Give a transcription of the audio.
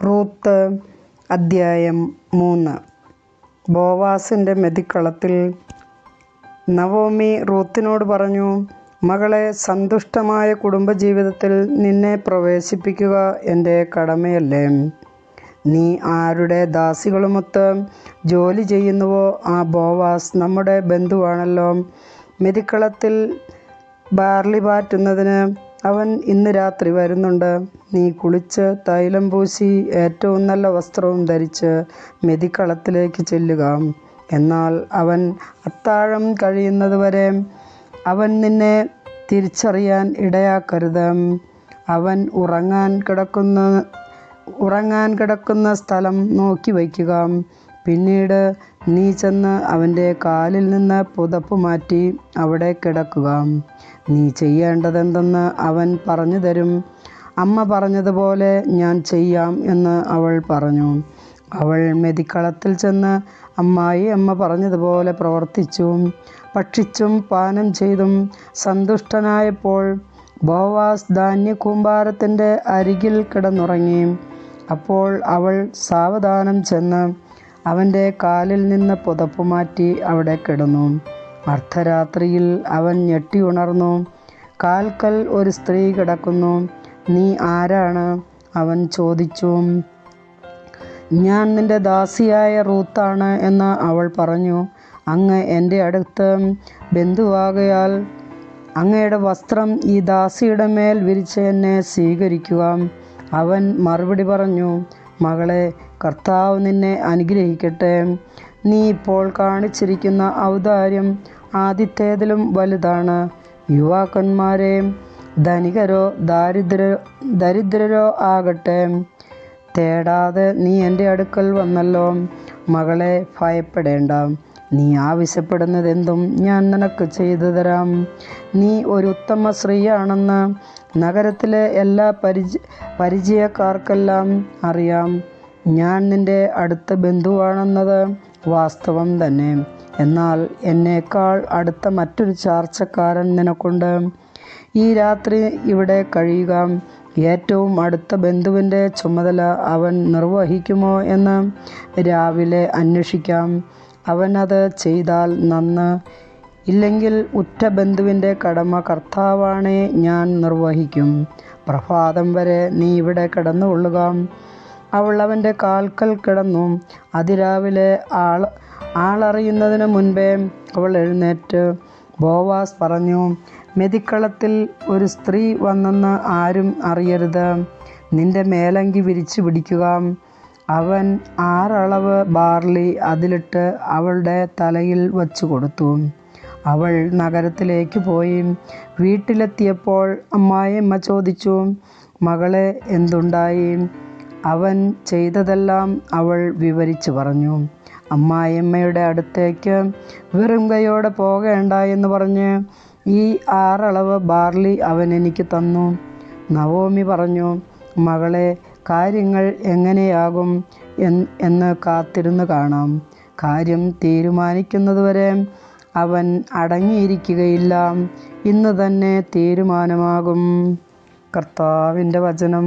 Ruth അദ്ധ്യായം മൂന്ന്. ബോവാസിന്റെ മെതിക്കളത്തിൽ Naomi റൂത്തിനോട് പറഞ്ഞു മകളെ സന്തുഷ്ടമായ കുടുംബജീവിതത്തിൽ നിന്നെ പ്രവേശിപ്പിക്കുക എന്റെ കടമയല്ലേ. നീ ആരുടെ ദാസികളുമൊത്ത് ജോലി ചെയ്യുന്നുവോ? ആ ബോവാസ് നമ്മുടെ ബന്ധുവാണല്ലോ. മെതിക്കളത്തിൽ ബാർലി പാറ്റുന്നതിന് അവൻ ഇന്ന് രാത്രി വരുന്നുണ്ട്. നീ കുളിച്ച് തൈലം പൂശി ഏറ്റവും നല്ല വസ്ത്രവും ധരിച്ച് മെതിക്കളത്തിലേക്ക് ചെല്ലുക. എന്നാൽ അവൻ അത്താഴം കഴിയുന്നതുവരെ അവൻ നിന്നെ തിരിച്ചറിയാൻ ഇടയാക്കരുത്. അവൻ ഉറങ്ങാൻ കിടക്കുന്ന ഉറങ്ങാൻ കിടക്കുന്ന സ്ഥലം നോക്കി വയ്ക്കുക. പിന്നീട് നീ ചെന്ന് അവന്റെ കാലിൽ നിന്ന് പുതപ്പ് മാറ്റി അവിടെ കിടക്കുക. നീ ചെയ്യേണ്ടതെന്തെന്ന് അവൻ പറഞ്ഞു തരും. അമ്മ പറഞ്ഞതുപോലെ ഞാൻ ചെയ്യാം എന്ന് അവൾ പറഞ്ഞു. അവൾ മെതിക്കളത്തിൽ ചെന്ന് അമ്മായി അമ്മ പറഞ്ഞതുപോലെ പ്രവർത്തിച്ചു. ഭക്ഷിച്ചും പാനം ചെയ്തും സന്തുഷ്ടനായപ്പോൾ ബോവാസ് ധാന്യകൂമ്പാരത്തിന്റെ അരികിൽ കിടന്നുറങ്ങി. അപ്പോൾ അവൾ സാവധാനം ചെന്ന് അവന്റെ കാലിൽ നിന്ന് പുതപ്പ് മാറ്റി അവിടെ കിടന്നു. അർദ്ധരാത്രിയിൽ അവൻ ഞെട്ടി ഉണർന്നു. കാൽക്കൽ ഒരു സ്ത്രീ കിടക്കുന്നു. നീ ആരാണ്? അവൻ ചോദിച്ചു. ഞാൻ നിന്റെ ദാസിയായ റൂത്താണ് എന്ന് അവൾ പറഞ്ഞു. അങ്ങ് എന്റെ അടുത്ത് ബന്ധുവാകയാൽ അങ്ങയുടെ വസ്ത്രം ഈ ദാസിയുടെ മേൽ വിരിച്ച് എന്നെ സ്വീകരിക്കുക. അവൻ മറുപടി പറഞ്ഞു. മകളെ കർത്താവ് നിന്നെ അനുഗ്രഹിക്കട്ടെ. നീ ഇപ്പോൾ കാണിച്ചിരിക്കുന്ന ഔദാര്യം ആദ്യത്തേതിലും വലുതാണ്. യുവാക്കന്മാരെ ധനികരോ ദാരിദ്ര ദരിദ്രരോ ആകട്ടെ. തേടാതെ നീ എന്റെ അടുക്കൽ വന്നല്ലോ. മകളെ ഭയപ്പെടേണ്ട. നീ ആവശ്യപ്പെടുന്നതെന്തും ഞാൻ നിനക്ക് ചെയ്തു തരാം. നീ ഒരു ഉത്തമ സ്ത്രീയാണെന്ന് നഗരത്തിലെ എല്ലാ പരിചയ പരിചയക്കാർക്കെല്ലാം അറിയാം. ഞാൻ നിന്റെ അടുത്ത ബന്ധുവാണെന്നത് വാസ്തവം തന്നെ. എന്നാൽ എന്നേക്കാൾ അടുത്ത മറ്റൊരു ചാർച്ചക്കാരൻ നിനക്കുണ്ട്. ഈ രാത്രി ഇവിടെ കഴിയുക. ഏറ്റവും അടുത്ത ബന്ധുവിന്റെ ചുമതല അവൻ നിർവഹിക്കുമോ എന്ന് രാവിലെ അന്വേഷിക്കാം. അവൻ അത് ചെയ്താൽ നന്ന്. ഇല്ലെങ്കിൽ ഉറ്റ ബന്ധുവിന്റെ കടമ കർത്താവാണേ ഞാൻ നിർവഹിക്കും. പ്രഭാതം വരെ നീ ഇവിടെ കിടന്നുകൊള്ളുക. അവൾ അവന്റെ കാൽക്കൽ കിടന്നു. അതിരാവിലെ ആൾ ആളറിയുന്നതിന് മുൻപേ അവൾ എഴുന്നേറ്റ് ബോവാസ് പറഞ്ഞു മെതിക്കളത്തിൽ ഒരു സ്ത്രീ വന്നെന്ന് ആരും അറിയരുത്. നിന്റെ മേലങ്കി വിരിച്ചു പിടിക്കുക. അവൻ ആറളവ് ബാർലി അതിലിട്ട് അവളുടെ തലയിൽ വച്ചു കൊടുത്തു. അവൾ നഗരത്തിലേക്ക് പോയി. വീട്ടിലെത്തിയപ്പോൾ അമ്മായിയമ്മ ചോദിച്ചു മകളെ എന്തുണ്ടായി? അവൻ ചെയ്തതെല്ലാം അവൾ വിവരിച്ചു പറഞ്ഞു. അമ്മായിയമ്മയുടെ അടുത്തേക്ക് വെറും കൈയോടെ പോകേണ്ട എന്ന് പറഞ്ഞ് ഈ ആറളവ് ബാർലി അവൻ എനിക്ക് തന്നു. നവോമി പറഞ്ഞു മകളെ കാര്യങ്ങൾ എങ്ങനെയാകും എന്ന് കാത്തിരുന്ന് കാണാം. കാര്യം തീരുമാനിക്കുന്നതുവരെ അവൻ അടങ്ങിയിരിക്കുകയില്ല. ഇന്ന് തന്നെ തീരുമാനമാകും. കർത്താവിന്റെ വചനം.